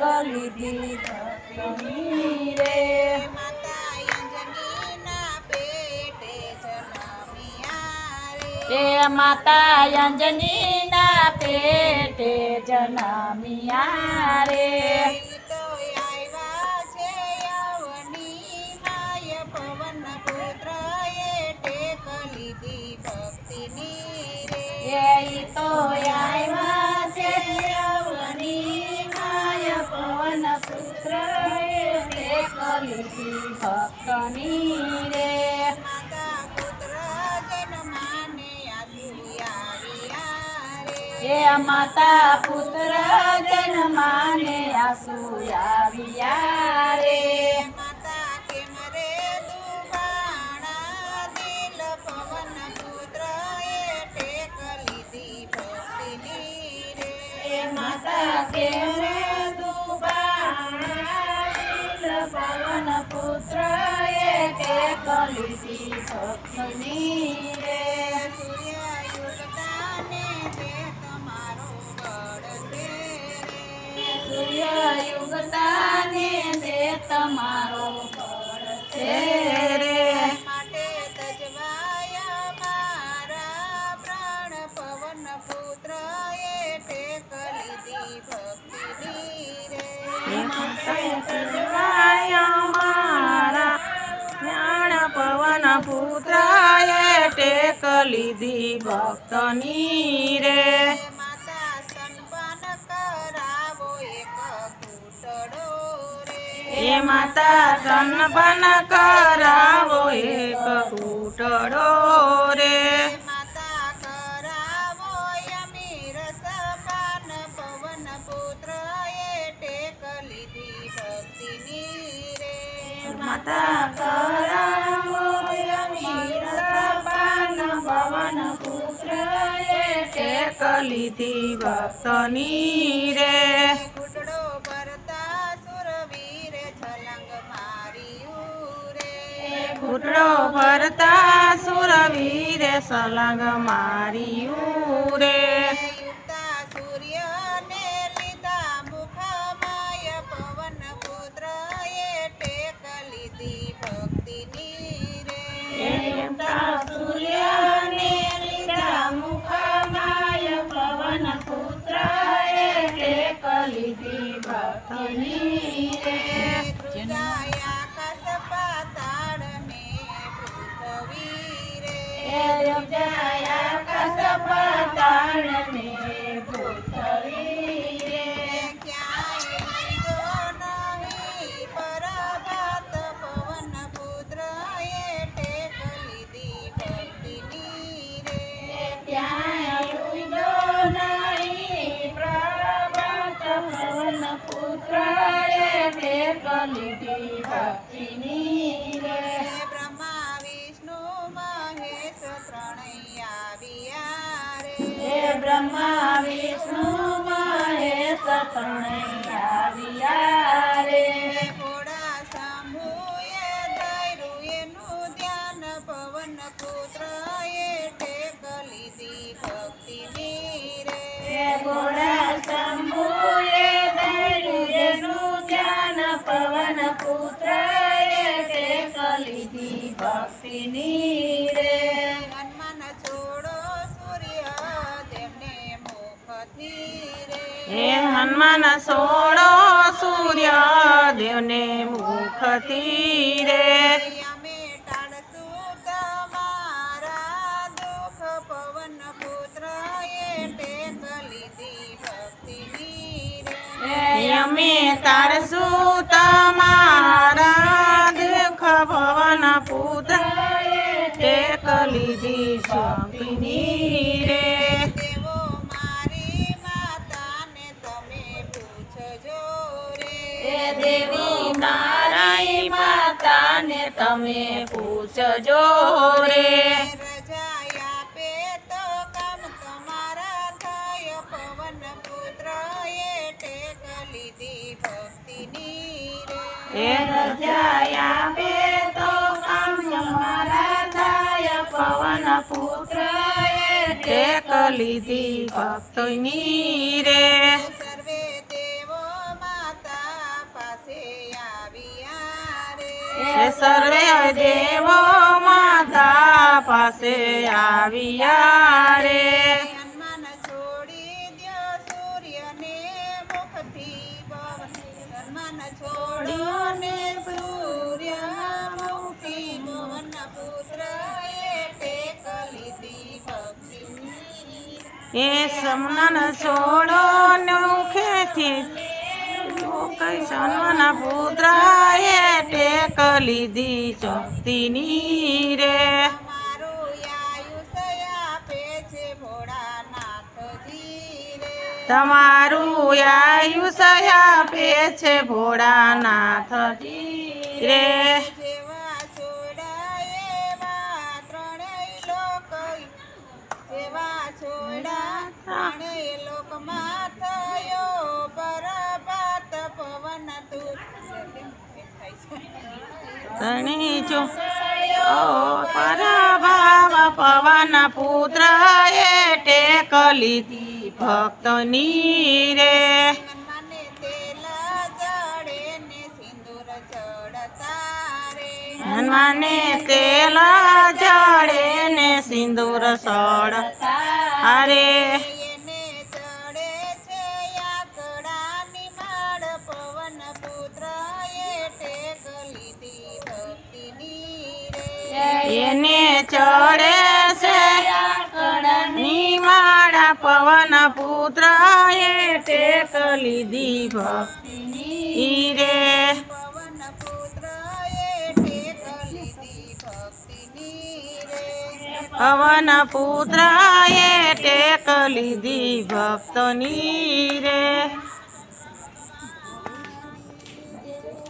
અંજનીના પેટે જન્મ્યા રે. એ માતા અંજનીના પેટે જન્મ્યા રે. ભક્તિની રે એ તો ભક્તની રે એ માતા પુત્ર જન્માને આસુ આવ્યા રે માતા કેમ એ કે રે સૂર્ય યુગતાને તે તમારો ગઢ છે રે સૂર્ય તે તમારો રે માટે તજવાયા મારા પ્રાણ પવન એ ટેક લીધી ભક્તિની રે પવન પુત્ર એ ટેક લીધી ભક્તની રે. એ માતા સનપન કરાવો એક કૂટડો રે. માતા કરાવો પવન પુત્ર ટેક લીધી ભક્તની રે. ઘૂંટડો ભરતા સુરવીર છલંગ માર્યું રે ઘૂંટડો ભરતા સુરવીરે સલંગ માર્યું રે લીધી ભક્તની રે આકાશ પાતાળને પૃથ્વી રે જયા કસપતાળને પૃથ્વી એ ભક્તિની રે બ્રહ્મા વિષ્ણુ મહેશ ત્રણૈયા આવ્યા રે. બ્રહ્મા વિષ્ણુ મહેશ ત્રણેય ભક્તિની રે. હનુમાન છોડો સૂર્ય તેમને મુખથી રે. હે હનુમાન સોળો સૂર્ય દેવને મુખથી રે. અમે ટાળશું તમારા દુઃખ પવન પુત્ર એ ટેક લીધી ભક્તિની રે. અમે તારશું તમે પૂછજો રે. એ રજાયા આપે તો કામ મારા થાય, પવન પુત્ર એ ટેક લીધી ભક્તની રે. એ સર્વે દેવો માતા પાસે આવ્યા રે. એ સમનન છોડો નુખેથી સન્મના પુત્ર ટેક લીધી શક્તિની રે. તમારું આયુષ્ય આપે છે ભોળાનાથજી રે. છોડા ત્રણેય લોકમાં થયો. ધણી જો. પરભાવ પવન પુત્ર એ ટેક લીધી ભક્તની રે. મને તેલ જડે ને સિંદૂર ચડતા રે. હનુમાને તેલ જડે ને સિંદૂર સળ અરે એને ચડે છે. ભક્તિની રે પવન પુત્ર એ ટેક લીધી ભક્તિની રે. પવન પુત્ર એ ટેક લીધી ભક્તની રે.